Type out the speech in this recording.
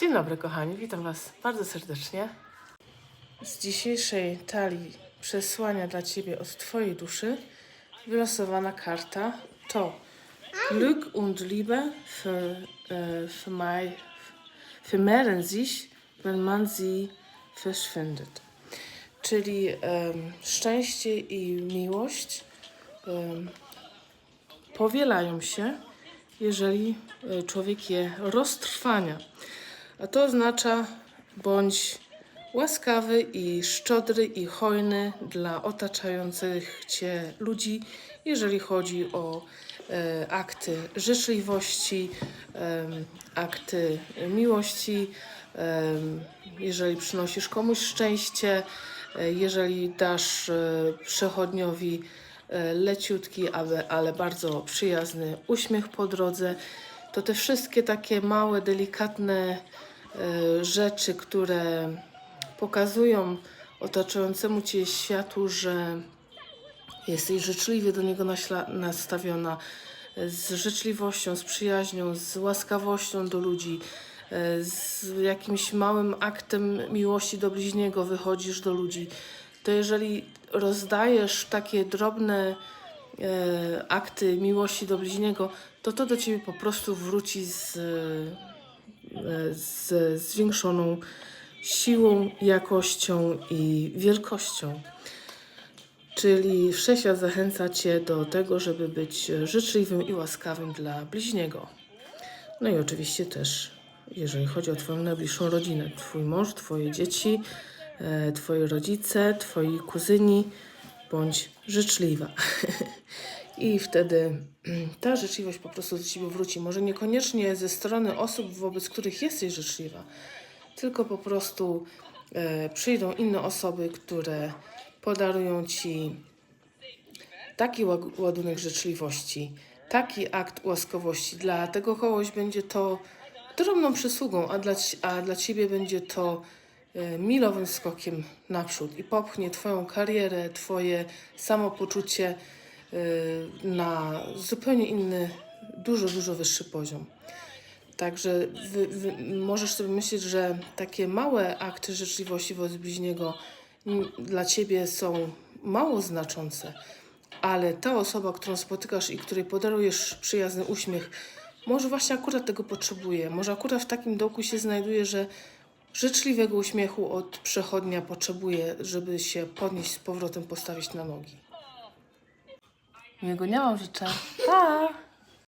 Dzień dobry, kochani, witam Was bardzo serdecznie. Z dzisiejszej talii przesłania dla Ciebie od Twojej duszy wylosowana karta to Glück und Liebe für, äh, für mai, vermehren sich, wenn man sie verschwindet. Czyli em, szczęście i miłość em, powielają się, jeżeli e, człowiek je roztrwania. A to oznacza bądź łaskawy i szczodry i hojny dla otaczających cię ludzi, jeżeli chodzi o e, akty życzliwości, em, akty miłości, em, jeżeli przynosisz komuś szczęście, e, jeżeli dasz e, przechodniowi e, leciutki, ale, ale bardzo przyjazny uśmiech po drodze, to te wszystkie takie małe, delikatne e, rzeczy, które pokazują otaczającemu cię światu, że jesteś życzliwie do niego nastawiona, z życzliwością, z przyjaźnią, z łaskawością do ludzi, e, z jakimś małym aktem miłości do bliźniego wychodzisz do ludzi, to jeżeli rozdajesz takie drobne e, akty miłości do bliźniego, to to do ciebie po prostu wróci z, e, z zwiększoną siłą, jakością i wielkością. Czyli wszechświat zachęca Cię do tego, żeby być życzliwym i łaskawym dla bliźniego. No i oczywiście też, jeżeli chodzi o Twoją najbliższą rodzinę, Twój mąż, Twoje dzieci, e, Twoi rodzice, Twoi kuzyni, bądź życzliwa. I wtedy ta życzliwość po prostu do Ciebie wróci. Może niekoniecznie ze strony osób, wobec których jesteś życzliwa, tylko po prostu e, przyjdą inne osoby, które podarują Ci taki ła- ładunek życzliwości, taki akt łaskawości. Dla tego kogoś będzie to drobną przysługą, a dla, a dla Ciebie będzie to milowym skokiem naprzód i popchnie Twoją karierę, Twoje samopoczucie e, na zupełnie inny, dużo, dużo wyższy poziom. Także wy, wy, możesz sobie myśleć, że takie małe akty życzliwości wobec bliźniego dla ciebie są mało znaczące, ale ta osoba, którą spotykasz i której podarujesz przyjazny uśmiech, może właśnie akurat tego potrzebuje. Może akurat w takim dołku się znajduje, że życzliwego uśmiechu od przechodnia potrzebuje, żeby się podnieść z powrotem, postawić na nogi. Miłego dnia wam życzę. Pa!